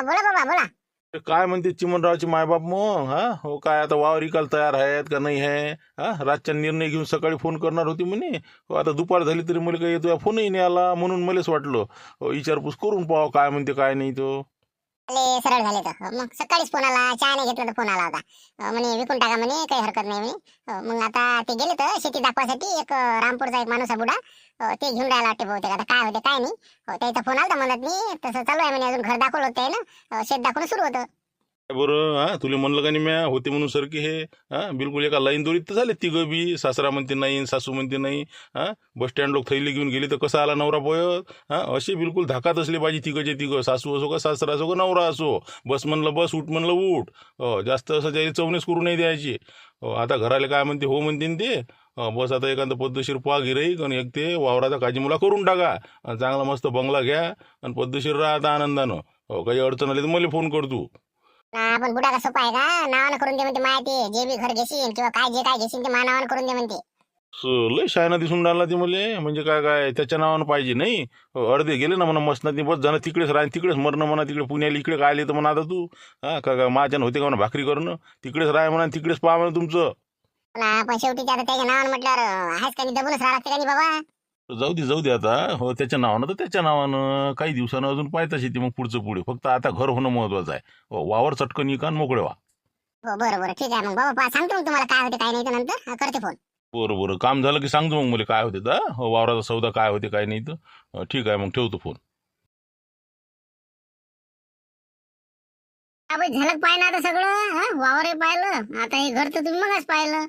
हा बोला बाबा बोला. ते काय म्हणते चिमनरावचे मायबाप मग हा? हो काय आता वावर इकाल तयार आहेत का नाही आहे? हा? रातच्या निर्णय घेऊन सकाळी फोन करणार होती म्हणे. हो आता दुपार झाली तरी मला काही तुझा फोनही नाही आला म्हणून मलाच वाटलं. हो, विचारपूस करून पाहावं काय म्हणते काय नाही तो. आले सरळ झाले तर. मग सकाळीच फोन आला चहा नाही घेतला तर फोन आला होता. म्हणे विकून टाका म्हणे काही हरकत नाही म्हणे. मग आता ते गेले तर शेती दाखवासाठी एक रामपूरचा एक माणूस बुडा. ते घेऊन राहिला वाटते बहुतेक. आता काय होते काय नाही. त्याचा फोन आला म्हणत नाही तसं चालू आहे म्हणे अजून घर दाखवलं होतं ना शेत दाखवणं सुरू होतं. बरं हा तुला म्हणलं का नाही म्या? होते म्हणून सारखे हे हा बिलकुल एका लाईन दोरीत तर झाले तिघं बी. सासरा म्हणते नाही सासू म्हणते नाही हा बस स्टँड लोक थैली घेऊन गेली तर कसा आला नवरा पोयत हा असे बिलकुल धाकात असले पाहिजे तिघंचे तिघं सासू असो का सासरा असो का नवरा असो. बस म्हणलं बस उठ म्हणलं उठ. हो जास्त असं त्याची चवणीच करू नाही द्यायची. हो आता घराला काय म्हणते हो म्हणते ते. बस आता एखादं पद्धतशीर पा गिराईक आणि एक ते वावराचा काजीमुला करून टाका. आणि चांगला मस्त बंगला घ्या आणि पद्धतशीर राहा आता आनंदानं. हो काही अडचण आली तर मला फोन कर तू. आपण बुडा का सोपा आहे का? नावानं करून दे म्हणते माहिती. जे बी घर घेशील किंवा काय जे काय घेशील ते मा नावानं करून दे म्हणते. स- लय शायना दिसून राहिला ते मले. म्हणजे काय काय त्याच्या नावानं पाहिजे नाही. अर्धे गेले ना म्हणा मसनात बस जाणं तिकडेच राह तिकडेच मरणं म्हणा तिकडे पुण्याला इकडे काय आले तर म्हणा आता तू. हा का काय माझ्यानं होते का म्हणा भाकरी करणं? तिकडेच राह म्हणा तिकडेच पहा म्हणा तुमचं. पण शेवटी ते आता त्याच्या नावानं म्हटल्यावर आहेच का नाही दबूनच राहा लागते का नाही बाबा? जाऊ दे जाऊ दे आता. हो त्याच्या नावानं तर त्याच्या नावानं. काही दिवसानं अजून पाहता शेती मग पुढचं पुढे. फक्त आता घर होणं महत्वाचं आहे. हो, वावर चटकन इकान मोकळे व्हा. हो बरं बरं. ठीक आहे. मग बाबा पहा, सांगतो मग तुम्हाला काय होते काय नाही तर नंतर. हा, करते फोन बरं बरं. काम झालं की सांगतो मग मला काय होते तर हो, वावराचा सौदा काय होते काय नाही तर. अं, ठीक आहे मग ठेवतो फोन झलक पाहिलं आता सगळं हा? वावरही पाहिलं. आता हे घर तर तुम्ही मगच पाहिलं.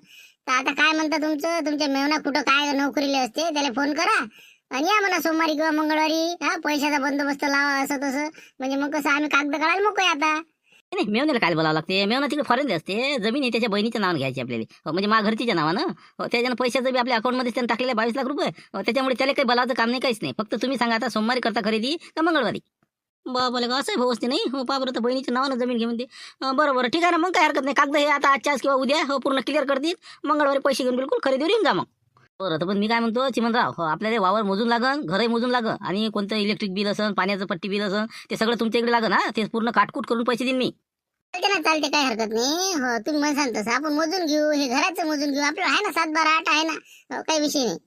तर आता काय म्हणता तुमचं? तुमच्या मेवना कुठं काय नोकरीले असते? त्याला फोन करा. आणि या म्हणा सोमवारी किंवा मंगळवारी हा पैशाचा बंदोबस्त लावा असं तसं. म्हणजे मग कसं आम्ही कागद काढायला मोकळे आता. नाही मेवण्याला काय बोलावं लागते? मेवना तिकडे फॉरेनला असते. जमीन आहे त्याच्या बहिणीच्या नावानं घ्यायची आपल्याला. हो, म्हणजे मा घरतीच्या नावानं. हो, त्याच्यानं पैशाचं बी आपल्या अकाउंटमध्ये त्यांनी टाकलेलं बावीस लाख रुपये. हो, त्याच्यामुळे त्याला काही बोलावचं काम नाही काहीच नाही. फक्त तुम्ही सांगा आता सोमवारी करता खरेदी का मंगळवारी? बाबा का असं भाऊ असते नाही. हो पा बरं तर बहिणीच्या नावानं जमीन घे म्हणते बरोबर बरं बरं ठीक आहे ना मग काय हरकत नाही. कागद हे आता आजच्या आज किंवा उद्या हो पूर्ण क्लिअर करतील. मंगळवारी पैसे घेऊन बिलकुल खरेदीवर येऊन जा मग. बरं तर पण मी काय म्हणतो चिमनराव हो आपल्याला वावर मोजून लागन घरही मोजून लागन आणि कोणतं इलेक्ट्रिक बिल असन पाण्याचं पट्टी बिल असन ते सगळं तुमच्या इकडे लागन हा. ते पूर्ण काटकूट करून पैसे देईन मी. चालते ना चालते काय हरकत नाही. हो तुम्ही मला सांगता आपण मोजून घेऊ हे घराचं मोजून घेऊ. आपलं आहे ना सात बारा आठ आहे ना. हो, काही विषय नाही.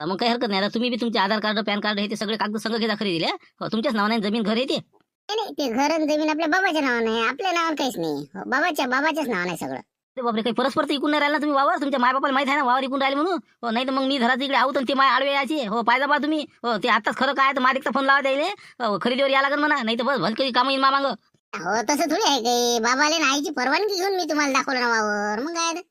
मग काही हरकत नाही. आता तुम्ही बी तुमचे आधार कार्ड पॅन कार्ड हे ते सगळे कागद संघ घेता खरेदी दिल्या हो तुमच्याच नावाने जमीन घर येते नाही, नाही ते घर आणि जमीन आपल्या बाबाच्या नावानं आहे आपल्या नावानं काहीच नाही. हो, बाबाच्या बाबाच्याच नावानं आहे सगळं. ते बापरे काही परस्पर तर इकून नाही राहिला ना तुम्ही वावर? तुमच्या मायबापाला माहीत आहे ना वावर इकून राहिले म्हणून? हो नाही तर मग मी घरात इकडे आहोत आणि ते माय आडवे यायचे हो पाहिजे बा तुम्ही. हो ते आताच खरं काय तर मालिकचा फोन लावा द्यायले हो खरेदीवर या लागेल म्हणा नाही तर बस भलकरी कामं येईल मामांग. हो तसं थोडी आहे काही. बाबाले ना आईची परवानगी घेऊन मी तुम्हाला दाखवलं ना वावर. मग काय ते?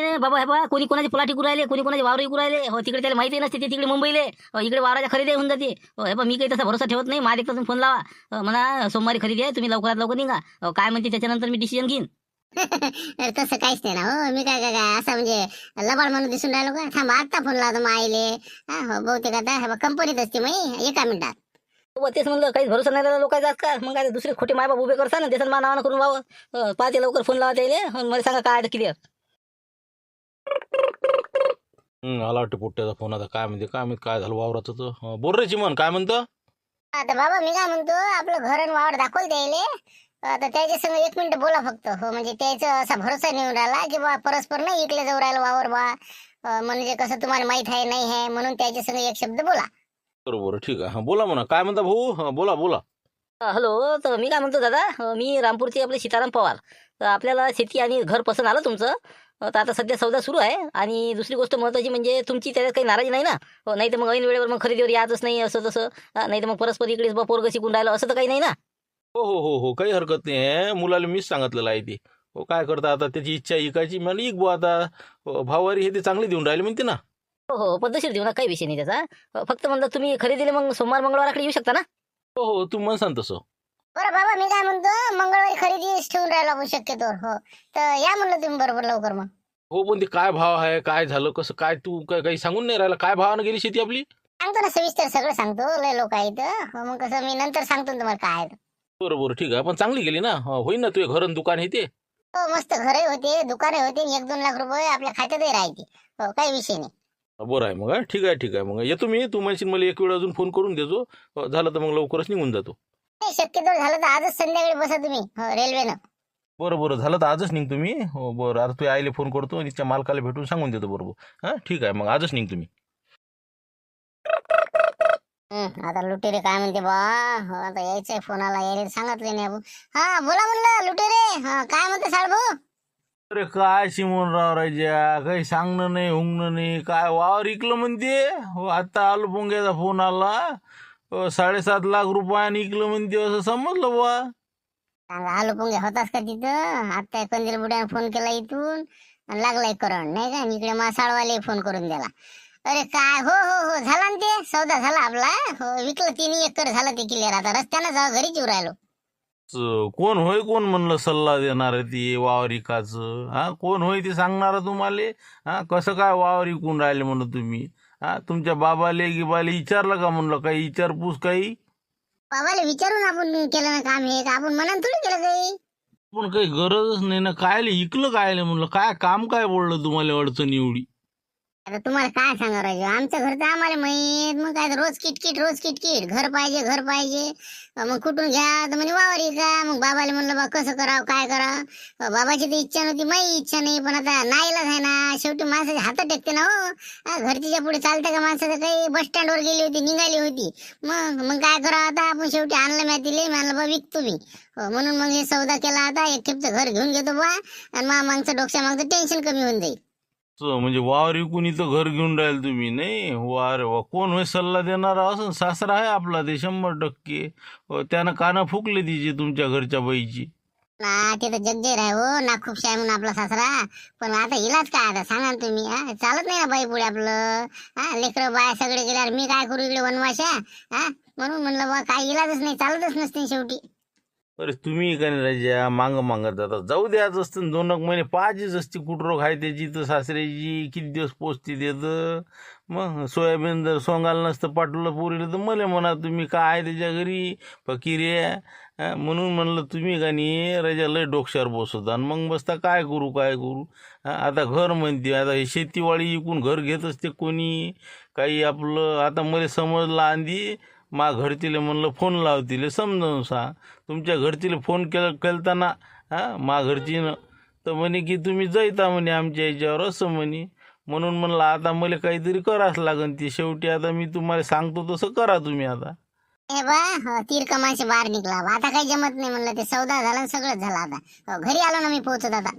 नाही. बाबा हे बा कोणी कोणाची प्लॉट इकू राहिले कोणी कोणाचे वावर इकू राहिले. हो तिकडे त्याला माहिती नसते ते तिकडे मुंबईले. हो इकडे वावराच्या खरेदी होऊन जाते. हो हे बा मी काही तसा भरोसा ठेवत नाही. माझ्या तुम्ही फोन लावा. हो, म्हणा सोमवारी खरेदी आहे तुम्ही लवकरात लवकर निघा. हो काय म्हणते त्याच्यानंतर मी डिसिजन घेईन. अरे तसं काहीच नाही ना हो. मी काय काय काय असं म्हणजे लबाड म्हणून दिसून राहिलो का? थांबा आत्ता फोन लावतो मग आईले. हा हो बहुतेक आता कंपनीत असते मग एका मिनिटात. हो, तेच म्हणलं काहीच भरोसा नाही राहिला लोकांचा का? मग काय दुसरे खोटे मायबाप उभे करता ना त्याचं नावानं करून वावं. हो, पाहते लवकर फोन लावा त्याले हो, मला सांगा काय क्लिअर आला वाटतं पोट्ट्याचा फोन आता. काय म्हणते काय माहीत काय झालं वावराचं तर? बोल रे चिमन काय म्हणतं? आता बाबा मी काय म्हणतो आपलं घर आणि वावर दाखवलं द्यायले. आता त्याच्या संग एक मिनिट बोला फक्त. हो म्हणजे त्याचा असा भरोसा नाही येऊन राहिला की बा परस्पर नाही इकडे जाऊ राहिलं वावर बा. म्हणजे कसं तुम्हाला माहीत आहे नाही आहे म्हणून त्याच्या संग एक शब्द बोला. बरोबर ठीक आहे. हं, बोला म्हणा. काय म्हणता भाऊ? हं, बोला बोला. हॅलो तर मी काय म्हणतो दादा? अ, मी रामपूरचे आपले सीताराम पवार. तर आपल्याला शेती आणि घर पसंत आलं तुमचं. तर आता सध्या सौदा सुरू आहे आणि दुसरी गोष्ट महत्त्वाची म्हणजे तुमची त्याच्यात काही नाराजी नाही ना? हो नाही तर मग ऐन वेळेवर मग खरेदीवर यायचंच नाही असं तसं. नाही तर मग परस्पर इकडेच बा पोरगं शिकून राहिलं असं तर काही नाही ना? हो हो हो हो काही हरकत नाही. आहे मुलाला मीच सांगितलेलं आहे ते. हो काय करता आता त्याची इच्छा इकायची मला इक बुवा आता भावारी हे ते चांगले देऊन राहिले म्हणते ना. हो हो पद्धतशीर देऊ ना काही विषय नाही त्याचा. फक्त म्हणलं तुम्ही खरेदीला मग सोमवार मंगळवाराकडे येऊ शकता ना? हो हो तू मन सांग तसं. बरं बाबा मी काय म्हणतो मंगळवारी खरेदी ठेवून राहिलो आपण शक्यतो. हो तर या म्हणलं तुम्ही बरोबर लवकर मग. हो पण ते काय भाव आहे काय झालं कसं काय तू काय काही सांगून नाही राहिला? काय भावानं गेली शेती आपली? सांगतो ना सविस्तर सगळं सांगतो लय लोक आहेत. हो, मग कसं मी नंतर सांगतो ना तुम्हाला काय आहे. ते. बरं बरं ठीक आहे. पण चांगली गेली ना? हो, होईन ना तुझे घर आणि दुकान हे ते? हो मस्त घरही होते दुकानही होते आणि एक दोन लाख रुपये आपल्या खात्यातही राहते हो काही विषय नाही. बरं आहे मग हा. ठीक आहे ठीक आहे. मग येतो मी तू म्हणशील मला एक वेळ अजून फोन करून देतो हो, झालं तर मग लवकरच निघून जातो. नाही, शक्यतो झालं तर आजच संध्याकाळी बसा तुम्ही. हो रेल्वेनं बरं बरं झालं तर आजच निघ तुम्ही. हो बरं आता तू आईला फोन करतो आणि तिच्या मालकाला भेटून सांगून देतो बरोबर. हां ठीक आहे मग आजच निघ तुम्ही. हं, आता लुटेरे काय म्हणते बा हो, आता यायचंय फोनाला यायला सांगितलं नाही हा बोला म्हणलं लुटेरे. हा काय म्हणते साळभाऊ अरे काय शिमोनराव राजा? काही सांगणं नाही हुंगणं नाही काय वावर इकलं म्हणते? हो आता आलो पोंग्याचा फोन आला. साडेसात लाख रुपयाने इकलं म्हणते असं समजलं बुवा. आलू पोंगे होतास का तिथं? आता कंदील बुड्याने फोन केला इथून. आणि लागलाय करण नाही का? आणि इकडे मासाळवाले फोन करून दिला. अरे काय? हो हो हो झाला ना ते. सौदा झाला आपला. हो विकलं तिन्ही एकर झालं ते क्लिअर आता रस्त्यानं जाऊ घरीच येऊ राहिलो. च- कोण होय कोण म्हणलं सल्ला देणार ती वावर इकाचं हा कोण होय ते सांगणार तुम्हाला? हा कसं काय वावर इकून राहिले म्हणलं तुम्ही? हा तुमच्या बाबाले गिबाले विचारलं का म्हणलं? काही विचारपूस काही? बाबाला विचारून आपण केलं ना काम हे का आपण मनात थोडी केलं काही? पण काही गरजच नाही ना. कायले इकलं कायले म्हणलं? काय काम काय बोललं तुम्हाला अडचण एवढी आता तुम्हाला काय सांगा राजू? आमचं घर तर आम्हाला माहीत. मग काय तर रोज किटकिट रोज किटकिट. घर पाहिजे घर पाहिजे. मग कुठून घ्या? तर म्हणे वावर का? मग बाबाला म्हणलं बा कसं करावं? काय करावं? बाबाची तर इच्छा नव्हती माही इच्छा नाही. पण आता नाईलाच आहे ना. शेवटी माणसाचे हातात टेकते ना हो. घरच्या पुढे चालतं का माणसाचं? काही बस स्टँडवर गेली होती निघाली होती. मग मग काय करावं आता? आपण शेवटी आणलं मॅ दिले म्हणलं बा विकतो मी. हो, म्हणून मग हे सौदा केला आता. एक खेपचं घर घेऊन घेतो बा. आणि मग मागचं डोक्या मागचं टेन्शन कमी होऊन जाईल. म्हणजे वावर विकून इथं घर घेऊन राहील तुम्ही? नाही वार वा कोण होय सल्ला देणार? असं सासरा आहे आपला ते शंभर टक्के. हो, त्यानं कानं फुकले तिची तुमच्या घरच्या बाईची. ना ते तर जगजेर आहे हो. ना खूप शाय म्हणून आपला सासरा. पण आता इलाज काय आता? सांगा ना तुम्ही हा? चालत नाही ना बाई पुढे आपलं. हा लेकरं बाय सगळे गेल्यावर मी काय करू इकडे वनवाशा हा? म्हणून म्हणलं बा काय इलाजच नाही चालतच नसते शेवटी. अरे तुम्ही का नाही राजा? मांग मागत जाता. जाऊ द्याच असतं दोन एक महिने पाहिजेच असते कुठरोग आहे त्याची तर सासऱ्याची किती दिवस पोचते देतं मग सोयाबीन जर सोंगायला नसतं पाठवलं पोरीला तर मला म्हणा तुम्ही काय आहे त्याच्या घरी? फकीर म्हणून म्हणलं तुम्ही का नाही राजा लय डोक्यावर बसवता. आणि मग बसता काय करू काय करू? आता घर म्हणते आता हे शेतीवाडी इकून घर घेत असते कोणी? काही आपलं आता मला समजलं आधी मा घरतीले म्हणलं फोन लावतीले समजावून सांग. तुमच्या घरचीला फोन केला केलताना हां मा घरचीनं. तर म्हणे की तुम्ही जायता म्हणे आमच्या याच्यावर असं म्हणे. म्हणून म्हणलं आता मला काहीतरी करावंच लागन ती शेवटी. आता मी तुम्हाला सांगतो तसं करा तुम्ही आता. हे बा हो, तीर कमाशी बाहेर निघला. बा. आता काही जमत नाही म्हणलं ते सौदा झाला आणि सगळंच झालं आता. हो, घरी आलो ना मी पोहोचत आता.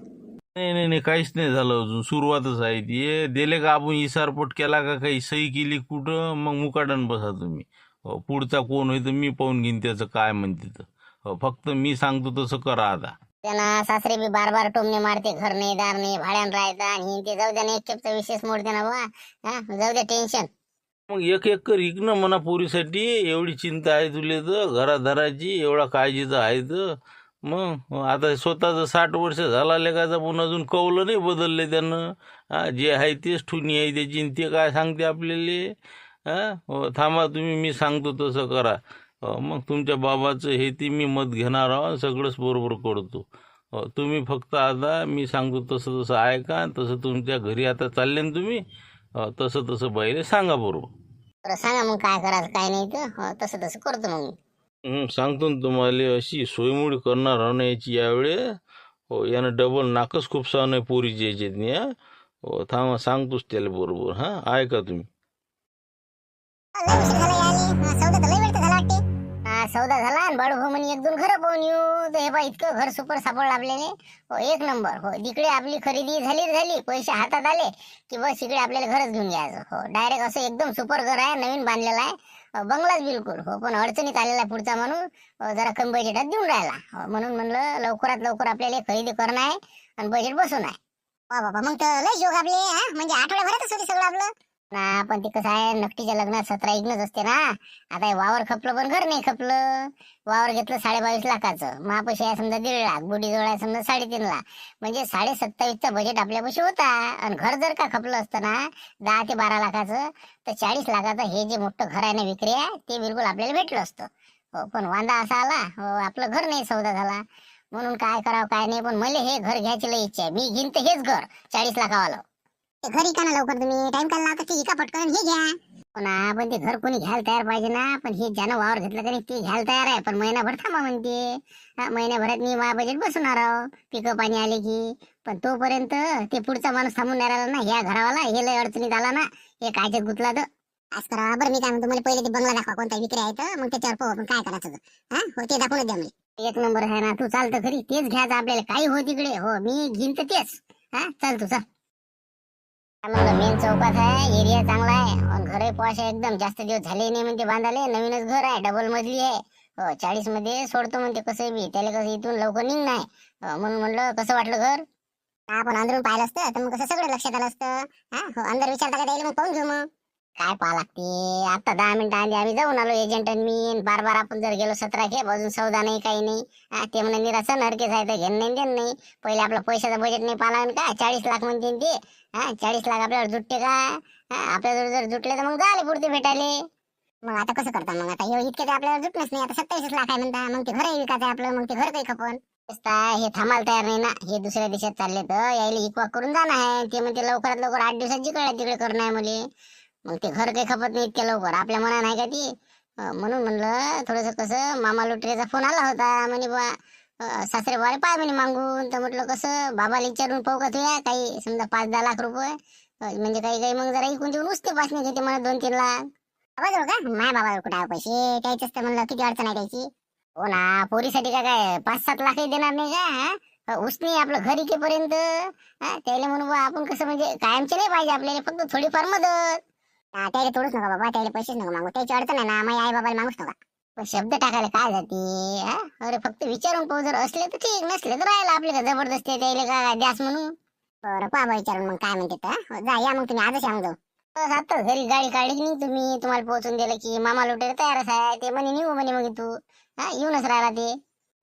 नाही नाही नाही काहीच नाही झालं अजून. सुरुवातच आहे ती. दिले का आपण इसारपट केला का काही? सही केली कुठं? मग मुकाडन बसा तुम्ही. हो पुढचा कोण होईल तर मी पाहून घेईन त्याचं काय म्हणते तर. फक्त मी सांगतो तसं करा आता. त्यांना सासरे बी बार बार टोमणे मारते घर नाही दार नाही भाड्यानं राहायचं आणि ते जाऊ द्या ना एक खेपचा विशेष मोडते ना बा हा जाऊ द्या टेन्शन मग एक एक कर इक ना म्हणा पोरीसाठी एवढी चिंता आहे तुले तर घराधराची एवढा काळजीचं आहे तर. मग आता स्वतःचं साठ वर्ष झाला लेखाचा पण अजून कौलं नाही बदलले त्यानं. जे आहे तेच ठुनी आहे त्याची ते काय सांगते आपल्याला? हा? हो, थांबा तुम्ही मी सांगतो तसं करा. हो, मग तुमच्या बाबाचं हे ते मी मत घेणार आहोत सगळंच बरोबर करतो. हो, तुम्ही फक्त आता मी सांगतो तसं तसं ऐका तसं तुमच्या घरी आता चालले ना तुम्ही हो, तसं तसं बाईले सांगा बरोबर. बरं सांगा मग काय करायचं काय नाही तर हो, तसं तसं करतो मग हं, सांगतो ना तुम्हाला अशी सोयमोडी करणार आहो ना याची यावेळे. हो यानं डबल नाकच खूप सहा नाही पोरीची याच्यातनी हा. हो थांबा सांगतोच त्याला बरोबर हां. ऐका तुम्ही. लय उशीर झाला सौदा तर लय वेळ झाला वाटते. सौदा झाला आणि बाळू भाऊ म्हणे एक दोन घर पाहून येऊ तर हे बा इतकं घर सुपर सापड लाभलेले हो एक नंबर. हो तिकडे आपली खरेदी झाली झाली पैसे हातात आले की बस इकडे आपल्याला घरच घेऊन घ्यायचं. हो डायरेक्ट असं एकदम सुपर घर आहे नवीन बांधलेला आहे. बंगलाच बिलकुल. हो पण अडचणीत आलेला आहे पुढचा म्हणून जरा कमी बजेटात देऊन राहिला. हो, म्हणून म्हणलं लवकरात लवकर आपल्याला खरेदी करणं आहे आणि बजेट बसून आहे. बाबा मग तर लय जोग आपले म्हणजे आठवड्याभरातच होते सगळं आपलं. ना पण ते कसं आहे नकटीच्या लग्नात सतरा इग्नच असते ना. आता वावर खपलं पण घर नाही खपलं. वावर घेतलं साडेबावीस लाखाचं. महापशी आहे समजा दीड लाख बुडी जवळ आहे समजा साडेतीन लाख. म्हणजे साडे सत्तावीसचा बजेट आपल्यापाशी होता. आणि घर जर का खपलं असतं ना दहा ते बारा लाखाचं तर चाळीस लाखाचं हे जे मोठं घर आहे ना विक्री आहे ते बिलकुल आपल्याला भेटलं असतं. हो पण वांदा असा आला. हो आपलं घर नाही सौदा झाला. म्हणून काय करावं काय नाही पण मला हे घर घ्यायची लई इच्छा आहे. मी घेईन तर हेच घर चाळीस लाखावालं. घरी का ना लवकर तुम्ही? टाइम काढला तर इका पटकन? हे घ्या. ना पण ते घर कोणी घ्यायला तयार पाहिजे ना? पण हे ज्यानं वावर घेतलं तरी ते घ्यायला तयार आहे. पण महिनाभर थांबा म्हणते. महिन्याभरात मी माझ्या बजेट बसवणार आहो. पिकं पाणी आले की. पण तोपर्यंत ते पुढचा माणूस थांबून नाही राहिला ना? ह्या घरावाला हे लय अडचणीत आला ना? हे कायच्यात गुतला तर. आज करा. बरं मी काय म्हणतो मला पहिले ते बंगला दाखवा. कोणता विक्री आहे तर मग त्याच्यावर पाहू आपण काय करायचं. हा? हो ते दाखवून द्या मला. एक नंबर आहे ना तू चालतं घरी. तेच घ्यायचं आपल्याला. काही हो तिकडे. हो मी घेईन तर तेच. हा? चल तू चल. म्हणलं मेन चौकात आहे एरिया चांगला आहे. आणि घरही पॉश आहे एकदम जास्त दिवस झाले नाही म्हणते बांधाले नवीनच घर आहे डबल मजली आहे. हो चाळीसमध्ये सोडतो म्हणते कसं बी. त्याला कसं इथून लवकर निघणार हो, म्हणून म्हणलं कसं वाटलं घर? आपण अंदरून पाहिलं असतं तर मग कसं सगळं लक्षात आलं असतं? हो? अंदर विचारता का मग पाहून घेऊ मग. काय पाहा लागते? आता दहा मिनिटं आधी आम्ही जाऊन आलो एजंट आणि मी. बार बार आपण जर गेलो सतरा खेप अजून सौदा नाही काही नाही. ते म्हणे निराशा नरकेच आहे तर घेणं नाही देणं नाही. पहिले आपलं पैशाचं बजेट नाही पाहिला का चाळीस लाख म्हणते ते. हा चाळीस लाख आपल्यावर जुटते का आपल्याजवळ जर जुटले तर मग झाले पुढचे भेटायले. मग आता कसं करता मग? आता इतके ते आपल्याला जुटलंच नाही. आता सत्तावीस लाख आहे म्हणता. मग ते घर विकायचं आहे आपलं. मग ते घर काही खपन. हे थांबायला तयार नाही ना. हे दुसऱ्या देशात चालले तर यायला इकवा करून जाणं आहे. ते म्हणते लवकरात लवकर आठ दिवसात जिकडे तिकडे करणं आहे मुले. मग ते घर काही खपत नाही इतक्या लवकर. आपल्या मना नाही का ती? म्हणून म्हणलं थोडस कसं मामा लोटरेचा फोन आला होता. म्हणे बा सासरे बारे पाय म्हणे मागून. तर म्हटलं कसं बाबाला विचारून पाहू का तुया? काही समजा पाच दहा लाख रुपये. म्हणजे काही काही मग जरा इकून देऊन उचते पाचणे घेते मला दोन तीन लाख. बाबाजवळ का माय बाबा कुठे पैसे? त्याच्याच तर म्हणलं किती अडचण आहे त्याची? हो ना पोरीसाठी काय काय? पाच सात लाखही देणार नाही का? उसने आपलं घर इकेपर्यंत त्याला म्हणून आपण कसं म्हणजे कायमचे नाही पाहिजे आपल्याला फक्त थोडीफार मदत. त्याला थोडंच नका बाबा त्याला पैसेच नका मागू. त्याची अडचण आहे ना माझ्या आई बाबाला मागूच नका. पण शब्द टाकायला काय जाते अरे फक्त विचारून पाहू जर असले तर ठीक नसले तर राहिला आपले जबरदस्ती आहे, काय द्यास म्हणून. बरं पहा विचारून मग काय म्हणते तर, जा या मग तुम्ही आजच सांग जाऊ. बस आता घरी गाडी काढली की नाही तुम्ही तुम्हाला पोहोचून दिलं की मामा लोटे तयारच आहे ते म्हणे निघू म्हणे मग तू. हा येऊनच राहिला ते.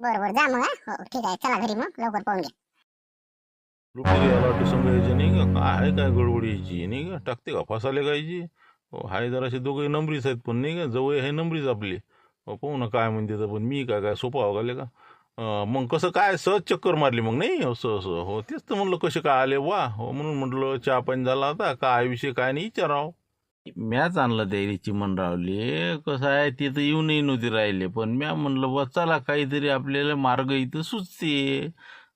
बरं बरं जा मग हा? हो, ठीक आहे चला घरी मग लवकर पाहून घ्या. रुपये याला वाटतं नाही का? काय काय गडबड यायची नाही का? टाकते का? फसाले गायची हो हाय जराशी दोघे नंबरीच आहेत पण नाही का? जवळ हे नंबरीच आपली. पाहू ना काय म्हणते तर पण मी काय काय सोपं वगाले हो, का? मग कसं काय सहज चक्कर मारली मग नाही? असं असं. हो तेच तर म्हणलं कसे काय आले? वा हो म्हणून म्हटलं चहा पाणी झाला होता काय विषय काय नाही विचाराव. म्याच आणलं त्या चिमणरावले कसं आहे ते तर येऊनही नव्हते राहिले पण म्या म्हणलं बस चला काहीतरी आपल्याला मार्ग इथं सुचते.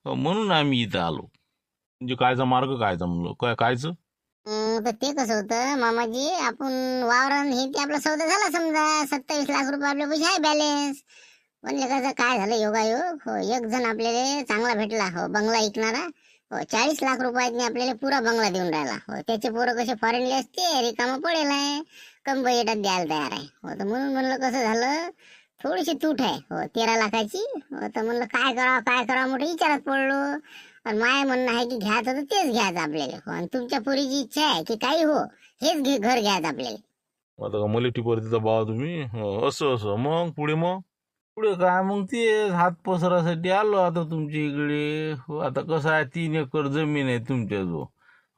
म्हणून आम्ही इथं आलो. म्हणजे कायचा मार्ग कायचा म्हणलं? काय कायचं? तर ते कसं होतं मामाजी आपण वावरण हे ते आपला सौदा झाला समजा सत्तावीस लाख रुपये आपल्या पैसे आहे बॅलेन्स पण कसं काय झालं योगायोग? हो एक जण आपल्याला चांगला भेटला हो बंगला ऐकणारा हो चाळीस लाख रुपयातनी आपल्याला पुरा बंगला देऊन राहिला. हो त्याचे पोरं कसे फॉरेनले असते रिकामं पडेल आहे कम बजेटात द्यायला तयार आहे. हो तर म्हणून म्हणलं कसं झालं? थोडीशी तूट आहे. हो तेरा लाखाची. हो तर म्हणलं काय करावं काय करावं? मोठं विचारात पडलो. पण माय म्हणणं आहे की घ्यायचं तर तेच घ्यायचं आपल्याला. आणि तुमच्या पोरीची इच्छा आहे की काही हो हेच घे घर घ्यायचं आपल्याला. आता का मला टिपर देता बाबा तुम्ही? हो, असं असं. मग पुढे मग? पुढे काय? मग ते हात पसरासाठी आलो आता तुमच्या इकडे. हो आता कसं आहे तीन एकर जमीन आहे तुमच्याजवळ.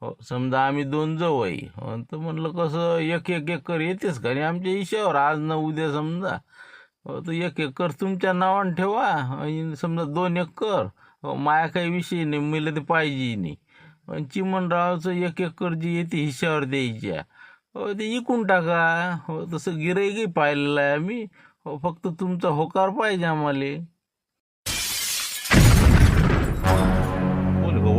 हो समजा आम्ही दोन जवळ हो तर म्हणलं कसं एक एक एकर येतेच का? नाही आमच्या हिशावर आज ना उद्या समजा. हो तर एक एकर तुमच्या नावानं ठेवा. आणि समजा दोन एकर. हो, माया काही विषय नाही मला ते पाहिजे नाही. पण चिमणरावचं एक एकर जी येते हिशावर द्यायच्या हो ते इकून टाका. हो तसं गिराईकही पाहिलेलं आहे आम्ही. हो फक्त तुमचा होकार पाहिजे आम्हाला.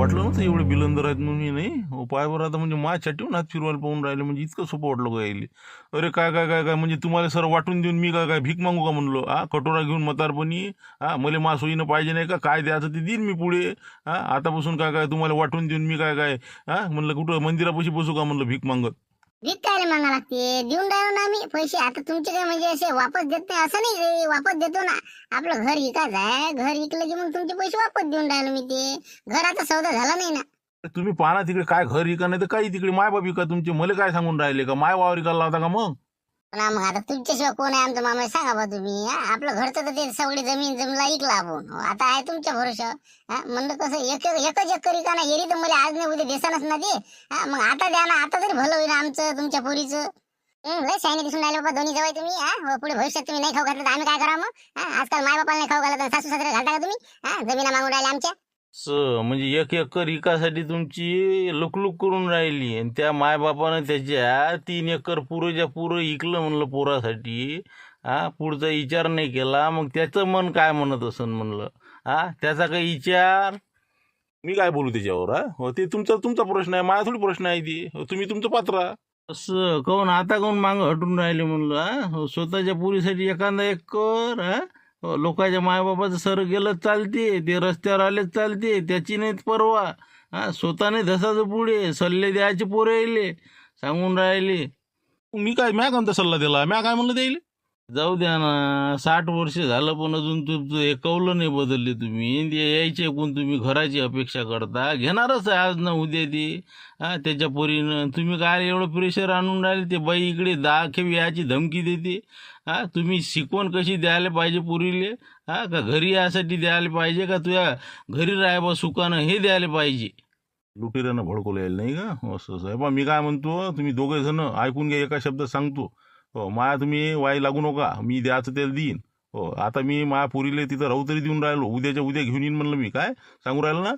वाटलं नव्हतं एवढे बिलंदर आहेत म्हणून मी नाही. हो पाय आता म्हणजे माझ्या ठेवून हात फिरवायला पाहून राहिले म्हणजे इतकं सोपं वाटलं का यायले. अरे काय काय काय काय म्हणजे तुम्हाला सर वाटून देऊन मी काय काय भीक मागू का म्हणलो? हा कटोरा घेऊन मतारपणी हा मला मा सोयीनं पाहिजे नाही का? काय द्यायचं ते देईन मी पुढे. हा आतापासून काय काय तुम्हाला वाटून देऊन मी काय काय हा म्हणलं कुठं मंदिरापाशी बसू का म्हणलं भीक मागत? भीक काय मागा लागते. देऊन राहिलो ना आम्ही पैसे. आता तुमचे काय म्हणजे असे वापस देत नाही असं नाही रे. वापस देतो ना. आपलं घर विकायचं आहे. घर विकलं की मग तुमचे पैसे वापस देऊन राहिलो मी ते. घराचा सौदा झाला नाही ना. तुम्ही पाहा तिकडे काय घर विका नाही तर काही तिकडे माय बाप विका तुमचे मला काय सांगून राहिले का? माय वावर विकायला लावता का मग? पण मग आता तुमच्याशिवाय कोण आहे आमचं मामा? सांगा बा तुम्ही आपलं घरचं तर ते सगळी जमीन जमीनला ऐकला आपण हो, आता आहे तुमच्या भरोशा म्हणलं कसं एक एकच करी का ना येरी तर मला आज नाही उद्या देसानच ना ते. मग आता द्या ना आता तरी भलं होईल आमचं तुमच्या पोरीचं. हं, लय शायनी दिसून राहिले बाबा दोन्ही जवळ तुम्ही हा? हो, पुढे भविष्यात तुम्ही नाही खाऊ घातलं तर आम्ही काय करा मग? आजकाल माय बापाला नाही खाऊ घालत सासू सासरे घालता का तुम्ही? हा जमिना मागून राहिले आमच्या. स म्हणजे एक एकर इकासाठी तुमची लुकलुक करून राहिली. आणि त्या मायबापानं त्याच्या तीन एकर पुरंच्या पुरं इकलं म्हणलं पोरासाठी. हा पुढचा विचार नाही केला. मग त्याचं मन काय म्हणत असन म्हणलं? हा त्याचा काही विचार? मी काय बोलू त्याच्यावर हा हो ते तुमचा तुमचा प्रश्न आहे. माझा थोडी प्रश्न आहे ती. हो, तुम्ही तुमचं पात्र. असं काऊन आता काऊन मागं हटून राहिले म्हणलं हा हो, स्वतःच्या पुरीसाठी एखादा एक कर हो, हो, लोकांच्या मायबापाचं सर गेलं चालते. ते रस्त्यावर आलेच चालते. त्याची नाहीत परवा. हा स्वतःने धसाचं पुढे सल्ले द्यायचे पोरे यायले. सांगून राहिले. मी काय म्या कोणता सल्ला दिला? म्या काय म्हणलं द्यायला जाऊ द्या ना साठ वर्ष झालं पण अजून तुमचं हे कौलं नाही बदलले तुम्ही. ते यायचे कोण तुम्ही घराची अपेक्षा करता. घेणारच आहे आज ना उद्या ती. हा त्याच्या पोरीनं तुम्ही काय एवढं प्रेशर आणून राहिले? ते बाई इकडे दहा खेप याची धमकी देते. हा तुम्ही शिकवण कशी द्यायला पाहिजे पुरीले? हा का घरी यासाठी द्यायला पाहिजे का तुझ्या घरी राहाय बा सुखानं हे द्यायला पाहिजे? लुटेऱ्यानं भडकवलं यायला नाही का? असं साहेब आहे बा मी काय म्हणतो? तुम्ही दोघे जण ऐकून घ्या एका शब्दात सांगतो. हो माया तुम्ही वाई लागू नका मी द्यायचं त्याला देईन. हो आता मी माया पुरीले तिथं राहू तरी देऊन राहिलो उद्याच्या उद्या घेऊन येईन म्हणलं मी काय? सांगू राहिलो ना?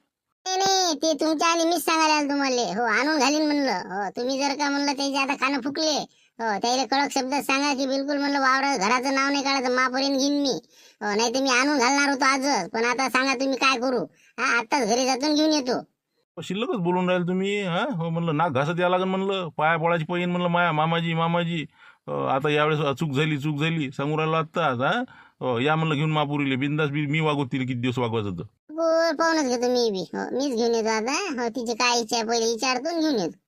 नाही नाही ते तुमच्या आधी मीच सांगायला आलो तुम्हाला. हो आणून घालीन म्हणलं. हो तुम्ही जर का म्हणलं त्याचे आता कानं फुकले हो त्याला कडक शब्दात सांगा की बिलकुल म्हणलं वावर घराचं नाव नाही काढायचं मापर्यंत घेईन मी. हो नाही तर मी आणून घालणार होतो आजच पण आता सांगा तुम्ही काय करू? हा आताच घरी जातून घेऊन येतो. हो, शिल्लकच बोलून राहिले तुम्ही हा? हो म्हणलं नाक घासत या लागेल म्हणलं पाया पळायची पैन म्हणलं माया मामाजी मामाजी. आता यावेळेस चूक झाली चूक झाली. सांगू राहिलो आत्ताच हा? हो, या म्हणलं घेऊन मापुरीले बिंदास बी मी वागवत तिला किती दिवस वागवायचं होतं पाहूनच घेतो मी बी. हो मीच घेऊन येतो आता. हो तिची काय इच्छा आहे पहिले विचारतो आणि घेऊन येतो.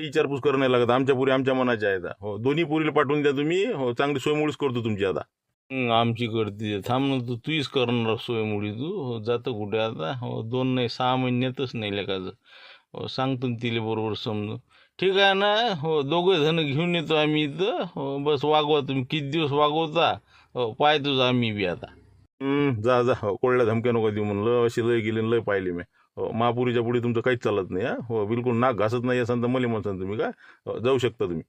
विचारपूस करणं नाही लागत. आमच्या पुरी आमच्या मनाच्या आहेत. हो दोन्ही पुरीला पाठवून द्या तुम्ही. हो चांगली सोयमुळीच करतो तुमची आता. हं, आमची करते. थांब ना तू तूच करणार सोयमुळी तू. हो जातं कुठे आता? हो दोन नाही सहा महिन्यातच नाही लेखाचं. हो सांगतो ना तिला बरोबर समजून. ठीक आहे ना हो दोघे जण घेऊन येतो आम्ही इथं. हो बस वागवा तुम्ही. किती दिवस वागवता? हो पाहतोच आम्ही बी आता. हम्म, जा जा. हो कोळल्या धमक्या नको देऊ म्हणलं. अशी लय गेली आणि लय पाहिली मी. हो महापुरीच्या पुढे तुमचं काहीच चालत नाही हा? हो बिलकुल नाक घासत नाही असाल तर मला म्हणसान तुम्ही काय हो, जाऊ शकता तुम्ही.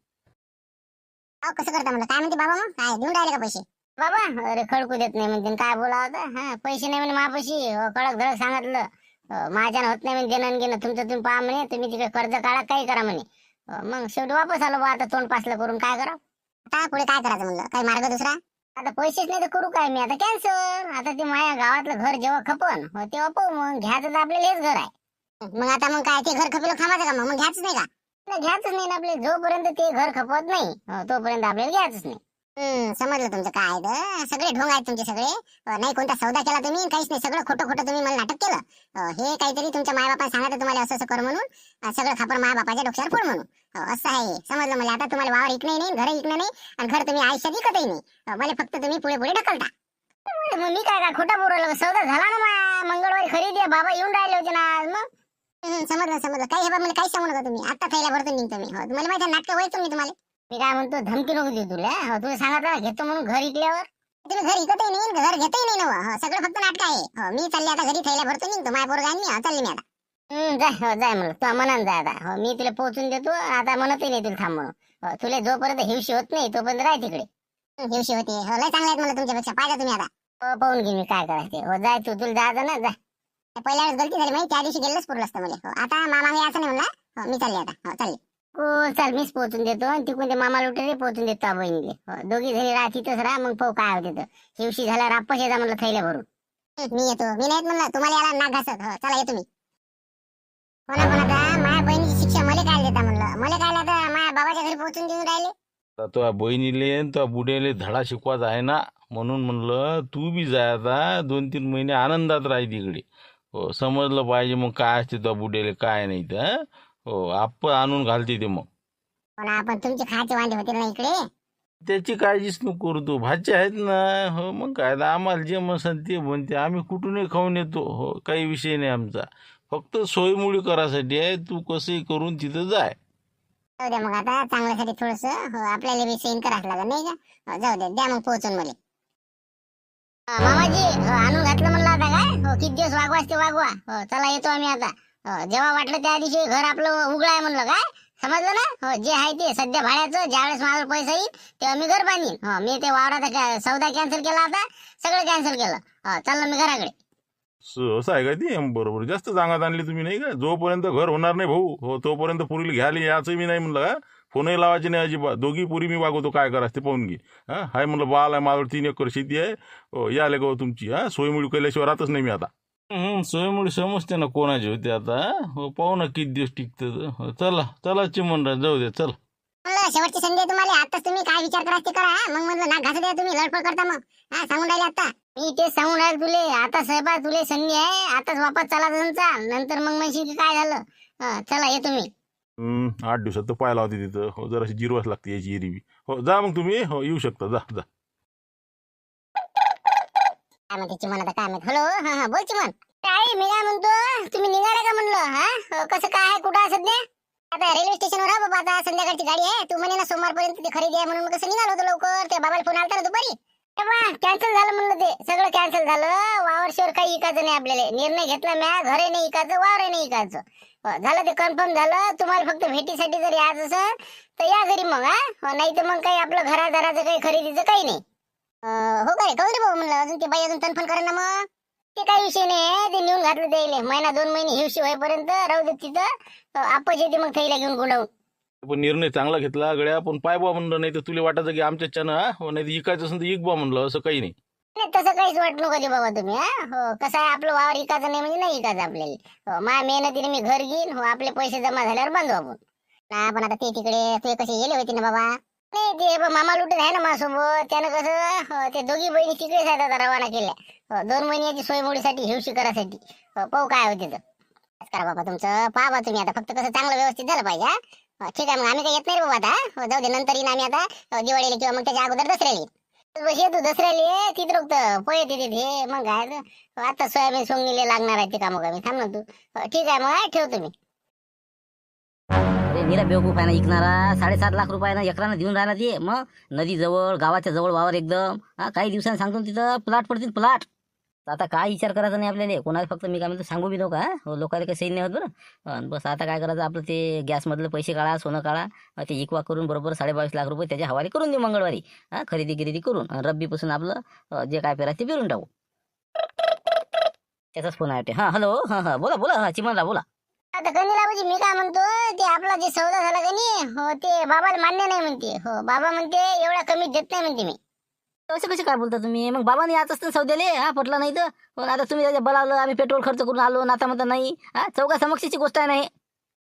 अहो कसं करता म्हणलं? काय म्हणते बाबा मग? काय देऊन राहिले का पैसे? बाबा अरे खडकू देत नाही म्हणते काय बोला होता हा पैसे नाही म्हणे मापाशी. हो, कडक धडक सांगितलं. हो, माझ्यानं होत नाही म्हणे देणं आणि घेणं. तुमचं तुम्ही पहा म्हणे. तुम्ही तिकडे कर्ज काढा काही करा म्हणे. मग शेवटी वापस आलो बा आता तोंड पासलं करून काय करा आता पुढे काय करायचं म्हणलं? काही मार्ग दुसरा? आता पैसेच नाही तर करू काय मी? आता कॅन्सर आता ते माझ्या गावातलं घर जेव्हा खपन हो तेव्हा पाहू मग. घ्यायचं तर आपल्याला हेच घर आहे. मग आता मग काय ते घर खपेल खमाचं का मग? घ्यायचं घ्यायच नाही का? घ्यायच नाही ना आपले जोपर्यंत ते घर खपत नाही हो, तोपर्यंत आपल्याला घ्यायचंच नाही. हम्म समजलं तुमचं काय सगळे ढोंग आहेत तुमचे सगळे. अं, नाही कोणता सौदा केला तुम्ही काहीच नाही. सगळं खोटं खोटं तुम्ही मला नाटक केलं. अं, हे काहीतरी तुमच्या मायबापा सांगितलं तुम्हाला असं असं कर म्हणून अं, सगळं खापर मायबापाच्या डोक्यावर फोड म्हणून. अं, असं आहे. हे. समजलं मला आता? तुम्हाला वावर इकणं नाही घर इकणं नाही आणि घर तुम्ही आयुष्यात इकतही नाही. अं, मला फक्त तुम्ही पुढे पुढे ढकलता. मग मी काय का खोटा बोलवलं सौदा झाला ना मा मंगळवारी खरेदी आहे. बाबा येऊन राहिले होते ना आज मग. हम्म, समजलं समजलं. काही हे बा मला काही सांगू नका तुम्ही. आता थैल्या भरतून निघतो मी. हो, मला माहिती नाटक व्हायचं तुम्ही तुम्हाला. मी काय म्हणतो धमकी नको देऊ तुला. हो, तुला सांगितलं ना, घेतो म्हणून घर इकल्यावर. तुम्ही घर इकतही नाही घर घेतही नाही ना हो, सगळं फक्त नाटक आहे. हो, मी चालले आता घरी थैल्या भरतो निघतो. माय पोरगा आणि मी हो, चालली मी आता. हम्म, जाय हो जाय म्हणलं. तू मनान जाय आता. हो, मी तुला पोहोचून देतो आता म्हणतही नाही तुला थांब म्हणून हो, तुला जोपर्यंत हिवशी होत नाही तोपर्यंत राह तिकडे. हिवशी होते. हो लय चांगले आहेत मला तुमच्यापेक्षा. पाहिजे तुम्ही आता. हो पाहून घे मी काय करायचं. हो जाय तू तुला जायचं ना जाय. पहिल्या वेळेस गलती झाली माहिती त्या दिवशी गेलंच पुरलं असतं मला हो, आता मामा मी असं नाही म्हणला. हो, मी चालले आता. हो चालले. हो चाल मीच पोहोचून देतो. आणि तिकडून ते मामा लुटेरे पोहोचून देतो बहिणीले. हो, दोघी जणी राहा तिथंच राहा मग पाहू काय होते शिवशी झाला राप्पा शेजा म्हणलं थैल्या भरून. मी येतो. मी नाहीत म्हणलं तुम्हाला याला नाक घासत. हो चला येतो मी. कोणा कोणाचा माझ्या बहिणीची शिक्षा मला काय देता म्हणलं? मला काय आता माझ्या बाबाच्या घरी पोहोचून देऊन राहिले? तुझ्या बहिणीले तुझ्या बुड्याले धडा शिकवायचा आहे ना म्हणून म्हणलं तू बी जाय आता दोन तीन महिने आनंदात राह तिकडे. हो समजलं पाहिजे मग काय असते तुझ्या बुड्याले काय नाही तर हं? हो आप आणून घालते ते मग. पण आपण तुमचे खायचे वांदे होतील ना इकडे? त्याची काळजीच नको करू तू. भाचे आहेत ना हो मग काय आम्हाला जे मसन ते बनते. आम्ही कुठूनही खाऊन येतो हो काही विषय नाही आमचा. फक्त सोयमुळी करासाठी आहे तू कसंही करून तिथं जाय. जाऊ द्या मग आता चांगल्यासाठी थोडस आपल्याला बी सैन करावं लागेल नाही का? हो, जाऊ द्या द्या मग पोहोचून मला. हा, मामाजी हो, आणून घातलं म्हणलं आता काय? हो किती दिवस वागवाच ते वागवा. हो चला येतो आम्ही आता. हो, हो, जेव्हा वाटलं त्या दिवशी घर आपलं उघड आहे म्हणलं काय? समजलं ना? हो जे आहे ते. सध्या भाड्याचं ज्यावेळेस माझा पैसा येईल तेव्हा मी घर बांधीन. हो मी ते वावराचा सौदा कॅन्सल केला आता सगळं कॅन्सल केलं. हो चाललं मी घराकडे. स- असं आहे का ते? बरोबर. जास्त सांगत आणली तुम्ही नाही का? जोपर्यंत घर होणार नाही भाऊ हो तोपर्यंत पुरीला घ्यायला याचं मी नाही म्हणलं का फोनही लावायचे नाही अजिबात. दोघी पुरी मी वागवतो काय करा ते पाहून घे हां? हाय म्हणलं बाल आहे माझ्यावर तीन एकर शेती आहे. हो या आले का हो तुमची हां? सोयमुळी केल्याशिवाय राहतच नाही मी आता. सोयमुळे समजते ना कोणाची होते आता हो? पाहू ना किती दिवस टिकतं हो, चला चला चिमणराज जाऊ दे चल. म्हणलं शेवटची संधी आहे तुम्हाला आताच तुम्ही काय विचार करा ते करा हा. मग म्हणलं ना घास द्या तुम्ही लडपड करता मग. हा सांगून राहिले आता. मी तेच सांगून राहिले तुले आता स्वयंपाक तुले संधी आहे आताच वापस चला तुमचा. नंतर मग म्हणशील की काय झालं? हा, चला ये तुम्ही. हम्म, आठ दिवसात तर पाहायला होती तिथं. हो जराशी जिरवाच लागते याची एरवी हो जा मग तुम्ही. हो येऊ शकता जा जा. काय म्हणते चिमन आता काय म्हणते हॅलो हा हा बोल चिमन काय मी काय म्हणतो तुम्ही निघाले का म्हणलं हा? हो, कसं काय आहे कुठं आहे सध्या आता रेल्वे स्टेशनवर हा बाबा आता संध्याकाळची गाडी आहे. तू म्हणे ना सोमवारपर्यंत ती खरेदी आहे म्हणून कसं निघालो होतो लवकर? त्या बाबाला फोन आलता ना दुपारी. कॅन्सल झालं म्हणलं ते. सगळं कॅन्सल झालं. वावरशिवर काही इकायचं नाही आपल्याला. निर्णय घेतला म्या घरे नाही इकायचं वावर नाही इकायचं हो, झालं ते कन्फर्म झालं. तुम्हाला फक्त भेटीसाठी जर यायचं असेल तर या घरी मग हा. हो, नाही तर मग काही आपलं घरादाराचं काही खरेदीचं काही नाही. हो काय कळलं रे भाऊ म्हणलं अजून ते बाई अजून तनफन करा ना मग. ते काही विषय नाही ते नेऊन घातलं द्यायले महिना दोन महिने हिवशी होईपर्यंत राहू दे तिथं. आपच येते मग थैला घेऊन गुंडवून. पण निर्णय चांगला घेतला गड्या. पण पाय बा म्हणलं नाही तर तुला वाटायचं की आमच्याच त्यानं हा? नाही तर इकायचं असेल तर इक बा म्हणलं असं काही नाही. नाही तसं काहीच वाट नको कधी बाबा तुम्ही हा? हो कसं आहे आपलं वावर इकायचं नाही म्हणजे नाही इकायचं आपल्याला. हो माझ्या मेहनतीने मी घर घेईन हो आपले पैसे जमा झाल्यावर बांधू आपण. ना पण आता ते तिकडे ते कसे गेले होते ना बाबा? नाही ते बा मामा लुटत आहे ना माझ्यासोबत त्यानं कसं ते दोघी बहिणी तिकडेच आहेत आता रवाना केल्या. दोन महिन्याची सोयमोडीसाठी हिवशी करासाठी हो, पाहू काय होते तर करा बाबा तुमचं. पहा बा तुम्ही आता फक्त कसं चांगलं व्यवस्थित झालं पाहिजे हा? ठीक आहे मग आम्ही काही येत नाही रे बाबा आता जाऊ दे नंतर येईन आम्ही आता दिवाळीला किंवा मग त्याच्या अगोदर दसऱ्याला येईन. बस ये तू दसऱ्याला ये तिथे रोखत. पोहे तिथे हे मग काय तर. आता सोयाबीन सोंगणीला लागणार आहे ते कामं कमी. थांब ना तू. ठीक आहे मग हा, ठेवतो मी निरा बेवकूफ आहे ना इकणारा. साडेसात लाख रुपयानं एकरानं देऊन राहिला ते. मग नदी जवळ गावाच्या जवळ वावर एकदम. हा काही दिवसांनी सांगतो तिथं प्लॉट पडतील प्लॉट आता काय विचार करायचा नाही आपल्याला. कोणाला फक्त मी काय म्हणतो सांगू बी नका हो. लोकांना काही सैन्य होत बरं. बस आता काय करायचं आपलं ते गॅसमधले पैसे काढा सोनं काढा. ते इकवा करून बरोबर साडेबावीस लाख रुपये त्याच्या हवाली करून देऊ मंगळवारी. हा खरेदी गिरेदी करून. रब्बीपासून आपलं जे काय पेरा ते पेरून टाकू. त्याचाच फोन आहे हां हा हॅलो हा हा बोला बोला. हा चिमनला बोला. आता कनीला म्हणजे मी काय म्हणतो ते आपला जे सौदा झाला नाही हो ते बाबाला मान्य नाही म्हणते. हो बाबा म्हणते एवढा कमी देत नाही म्हणते मी. असं कसे काय बोलता तुम्ही? मग बाबाने याच असतं सौद्याले? हा पटलं नाही तर? पण आता तुम्ही त्याच्या बोलावलं आम्ही पेट्रोल खर्च करून आलो ना आता म्हणता नाही. हा चौका समक्षीची गोष्ट आहे नाही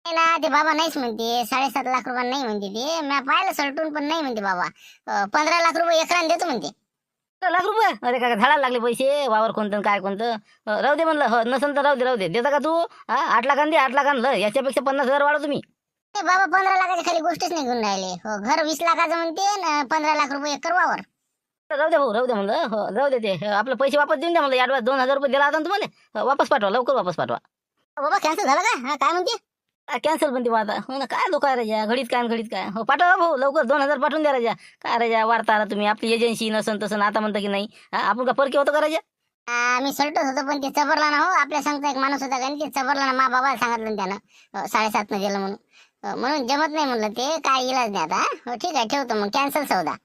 नाही ना ते बाबा नाहीच म्हणते. साडेसात लाख रुपये नाही म्हणते ते. मी पाहिलं सलटून पण नाही म्हणते बाबा. अं, पंधरा लाख रुपये एकरान देतो म्हणते. लाख रुपये अरे काय झाडाला लागले पैसे वावर कोणतं काय कोणतं. राहू दे म्हणलं हो नसन तर राहू दे राहू दे. देता का तू? हा आठ लाखांनी दे आठ लाखांना याच्यापेक्षा पन्नास हजार वाढव तुम्ही. ते बाबा पंधरा लाखाच्या खाली गोष्टच नाही घेऊन राहिले. हो घर वीस लाखाचं म्हणते न पंधरा लाख रुपये एकर वावर. राहू दे भाऊ राहू दे म्हणलं हो राहू दे ते. आपले पैसे वापस देऊन द्या म्हणलं ॲडव्हान्स दोन हजार रुपये दिला होता ना तुम्हाला. हो, वापस पाठवा लवकर वापस पाठवा. बाबा कॅन्सल झालं का? हा काय म्हणते? कॅन्सल पण ते बा आता हो ना काय आहे राजा घडीत काय घडीत काय? हो पाठवा भाऊ लवकर दोन हजार पाठवून द्या राजा काय राजा वाढता आला तुम्ही आपली एजन्सी नसन तसं आता म्हणता की नाही. आपण का परके होतो का राजा मी सलटत होतो पण ते चबरला ना हो आपल्या सांगता एक माणूस होता का ते चबरला ना मा बाबाला सांगितलं त्यानं. साडेसात न गेलं म्हणून. म्हणून जमत नाही म्हणलं ते काय इलाज नाही आता हो. ठीक आहे ठेवतो मग कॅन्सल सौदा.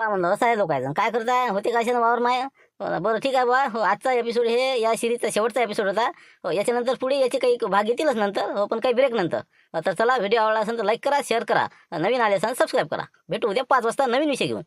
काय म्हणलं असं आहे लोकांचं काय करताय? होते काय वावर माय? हो बरं ठीक आहे बा. हो आजचा एपिसोड हे या सिरीजचा शेवटचा एपिसोड होता. हो याच्यानंतर पुढे याचे काही भाग येतीलच नंतर. हो पण काही ब्रेक नंतर. हो, तर चला व्हिडिओ आवडला असेल तर लाईक करा शेअर करा. नवीन आले असेल सबस्क्राईब करा. भेटू उद्या पाच वाजता नवीन विषय घेऊन.